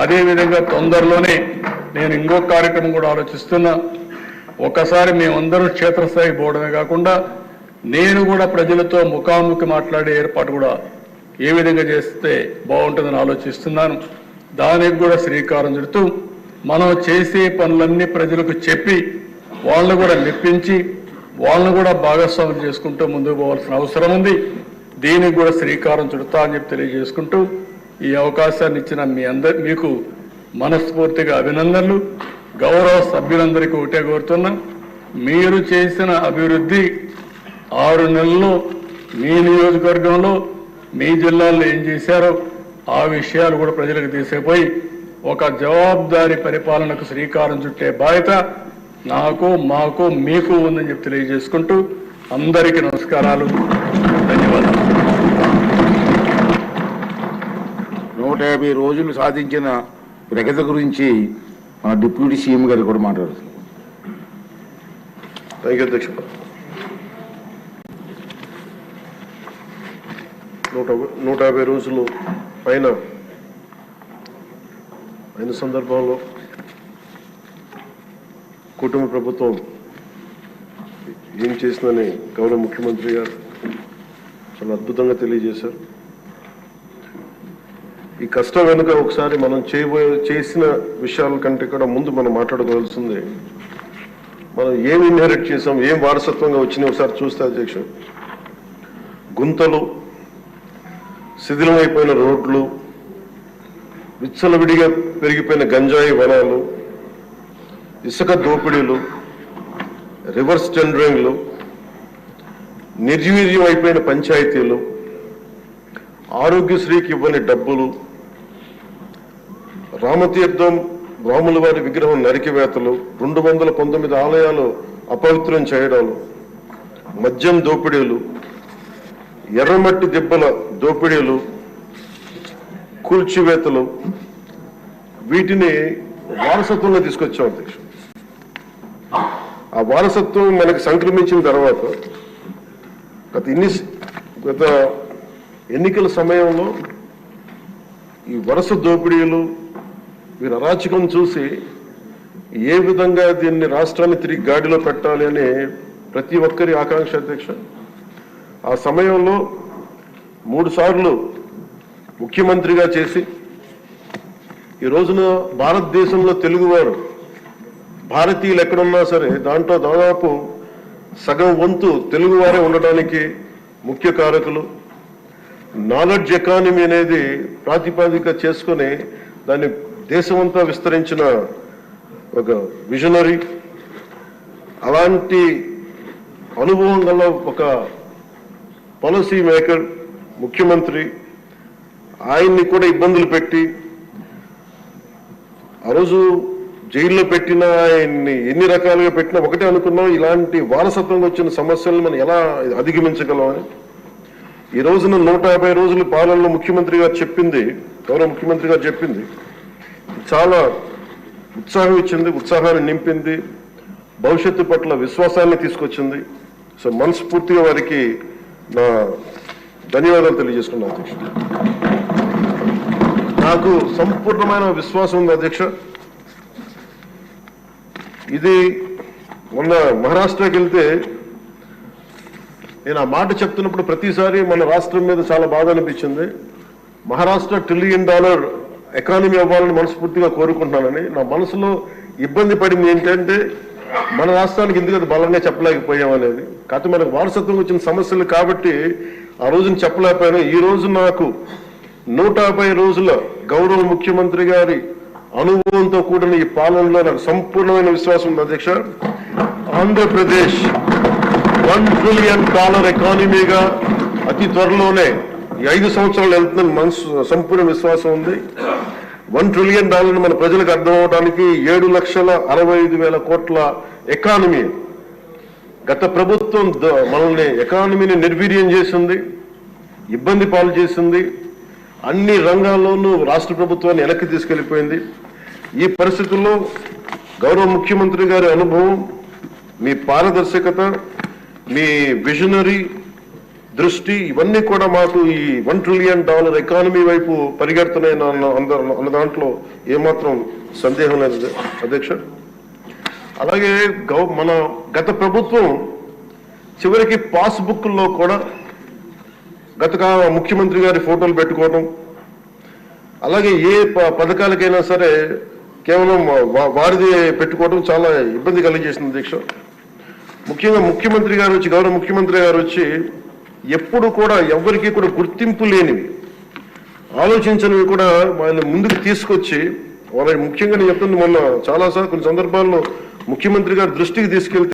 అదేవిధంగా తొందరలోనే నేను ఇంకో కార్యక్రమం కూడా ఆలోచిస్తున్నా. ఒకసారి మేమందరం క్షేత్రస్థాయి పోవడమే కాకుండా నేను కూడా ప్రజలతో ముఖాముఖి మాట్లాడే ఏర్పాటు కూడా ఏ విధంగా చేస్తే బాగుంటుందని ఆలోచిస్తున్నాను. దానికి కూడా శ్రీకారం చుడుతూ మనం చేసే పనులన్నీ ప్రజలకు చెప్పి వాళ్ళని కూడా మెప్పించి వాళ్ళను కూడా భాగస్వామ్యం చేసుకుంటూ ముందుకు పోవాల్సిన అవసరం ఉంది. దీనికి కూడా శ్రీకారం చుడతా అని చెప్పి తెలియజేసుకుంటూ ఈ అవకాశాన్ని ఇచ్చిన మీ అందరి మీకు మనస్ఫూర్తిగా అభినందనలు. గౌరవ సభ్యులందరికీ ఒకటే కోరుతున్నా మీరు చేసిన అభివృద్ధి ఆరు నెలల్లో మీ నియోజకవర్గంలో మీ జిల్లాలో ఏం చేశారో ఆ విషయాలు కూడా ప్రజలకు తీసుకుపోయి ఒక జవాబుదారీ పరిపాలనకు శ్రీకారం చుట్టే బాధ్యత నాకు మాకు మీకు ఉందని చెప్పి తెలియజేసుకుంటూ అందరికీ నమస్కారాలు. ధన్యవాదాలు. నూట యాభై రోజులు సాధించిన ప్రగతి గురించి మన డిప్యూటీ సీఎం గారు కూడా మాట్లాడుతున్నారు. అధ్యక్ష. నూట నూట యాభై రోజులు పైన అయిన సందర్భంలో కుటుంబ ప్రభుత్వం ఏం చేసిందని గౌరవ ముఖ్యమంత్రి గారు చాలా అద్భుతంగా తెలియజేశారు. ఈ కష్టం వెనుక ఒకసారి మనం చేయబోయే చేసిన విషయాల కంటే కూడా ముందు మనం మాట్లాడుకోవాల్సిందే మనం ఏం ఇన్హెరిట్ చేసాం ఏం వారసత్వంగా వచ్చినాయి ఒకసారి చూస్తే అధ్యక్షుడు. గుంతలు శిథిలమైపోయిన రోడ్లు విచ్చలవిడిగా పెరిగిపోయిన గంజాయి వనాలు ఇసుక దోపిడీలు రివర్స్ టెండరింగ్లు నిర్వీర్యం అయిపోయిన పంచాయతీలు ఆరోగ్యశ్రీకి ఇవ్వని డబ్బులు రామతీర్థం రాముల వారి విగ్రహం నరికివేతలు రెండు వందల పంతొమ్మిది ఆలయాలు అపవిత్రం చేయడాలు మద్యం దోపిడీలు ఎర్రమట్టి దిబ్బల దోపిడీలు కూల్చివేతలు వీటిని వారసత్వంగా తీసుకొచ్చాం అధ్యక్షుడు. ఆ వారసత్వం మనకి సంక్రమించిన తర్వాత గత ఇన్ని గత ఎన్నికల సమయంలో ఈ వరుస దోపిడీలు వీరు అరాచకం చూసి ఏ విధంగా దీన్ని రాష్ట్రాన్ని తిరిగి గాడిలో పెట్టాలి అని ప్రతి ఒక్కరి ఆకాంక్ష అధ్యక్ష. ఆ సమయంలో మూడుసార్లు ముఖ్యమంత్రిగా చేసి ఈ రోజున భారతదేశంలో తెలుగువారు భారతీయులు ఎక్కడున్నా సరే దాంట్లో దాదాపు సగం వంతు తెలుగువారే ఉండడానికి ముఖ్య కారకులు. నాలెడ్జ్ ఎకానమీ అనేది ప్రాతిపాదిక చేసుకొని దాన్ని దేశమంతా విస్తరించిన ఒక విజనరీ అలాంటి అనుభవం గల ఒక పాలసీ మేకర్ ముఖ్యమంత్రి ఆయన్ని కూడా ఇబ్బందులు పెట్టి ఆ రోజు జైల్లో పెట్టిన ఆయన్ని ఎన్ని రకాలుగా పెట్టినా ఒకటే అనుకున్నాం ఇలాంటి వారసత్వంగా వచ్చిన సమస్యలను మనం ఎలా అధిగమించగలమని. ఈ రోజున నూట యాభై రోజుల పాలనలో ముఖ్యమంత్రి గారు చెప్పింది గౌరవ ముఖ్యమంత్రి గారు చెప్పింది చాలా ఉత్సాహం ఇచ్చింది ఉత్సాహాన్ని నింపింది భవిష్యత్తు పట్ల విశ్వాసాన్ని తీసుకొచ్చింది. సో మనస్ఫూర్తిగా వారికి నా ధన్యవాదాలు తెలియజేసుకున్నాను అధ్యక్ష నాకు సంపూర్ణమైన విశ్వాసం ఉంది అధ్యక్ష. ఇది మొన్న మహారాష్ట్రకి వెళ్తే నేను ఆ మాట చెప్తున్నప్పుడు ప్రతిసారి మన రాష్ట్రం మీద చాలా బాధ అనిపించింది. మహారాష్ట్ర ట్రిలియన్ డాలర్ ఎకానమీ అవ్వాలని మనస్ఫూర్తిగా కోరుకుంటున్నానని నా మనసులో ఇబ్బంది పడింది ఏంటంటే మన రాష్ట్రానికి ఎందుకు అది బలంగా చెప్పలేకపోయాం అనేది. కాకపోతే మనకు వారసత్వం వచ్చిన సమస్యలు కాబట్టి ఆ రోజున చెప్పలేకపోయాను ఈ రోజు నాకు నూట యాభై రోజుల గౌరవ ముఖ్యమంత్రి గారి అనుభవంతో కూడిన ఈ పాలనలో నాకు సంపూర్ణమైన విశ్వాసం ఉంది. అధ్యక్ష ఆంధ్రప్రదేశ్ వన్ ట్రిలియన్ డాలర్ ఎకానమీగా అతి త్వరలోనే ఐదు సంవత్సరాలు వెళ్తుందని మనసు సంపూర్ణ విశ్వాసం ఉంది. వన్ ట్రిలియన్ డాలర్ మన ప్రజలకు అర్థం అవడానికి ఏడు లక్షల అరవై ఐదు వేల కోట్ల ఎకానమీ. గత ప్రభుత్వం ద- మనల్ని ఎకానమీని నిర్వీర్యం చేసింది ఇబ్బంది పాలు చేసింది. అన్ని రంగాల్లోనూ రాష్ట్ర ప్రభుత్వాన్ని వెనక్కి తీసుకెళ్ళిపోయింది ఈ పరిస్థితుల్లో గౌరవ ముఖ్యమంత్రి గారి అనుభవం మీ పారదర్శకత మీ విజనరీ దృష్టి ఇవన్నీ కూడా మాకు ఈ వన్ ట్రిలియన్ డాలర్ ఎకానమీ వైపు పరిగెడుతున్నాయి అన్న దాంట్లో ఏమాత్రం సందేహం లేదు అధ్యక్ష. అలాగే గౌ మన గత ప్రభుత్వం చివరికి పాస్బుక్లో కూడా గత ముఖ్యమంత్రి గారి ఫోటోలు పెట్టుకోవడం అలాగే ఏ ప- పథకాలకైనా సరే కేవలం వారిది పెట్టుకోవడం చాలా ఇబ్బంది కలిగజేసింది దీక్ష ముఖ్యంగా ముఖ్యమంత్రి గారు వచ్చి గౌరవ ముఖ్యమంత్రి గారు వచ్చి ఎప్పుడు కూడా ఎవరికి కూడా గుర్తింపు లేనివి. ఆలోచించనివి కూడా వాళ్ళని ముందుకు తీసుకొచ్చి వాళ్ళ ముఖ్యంగా నేను చెప్తుంది మొన్న చాలాసార్లు కొన్ని సందర్భాల్లో ముఖ్యమంత్రి గారి దృష్టికి తీసుకెళ్తే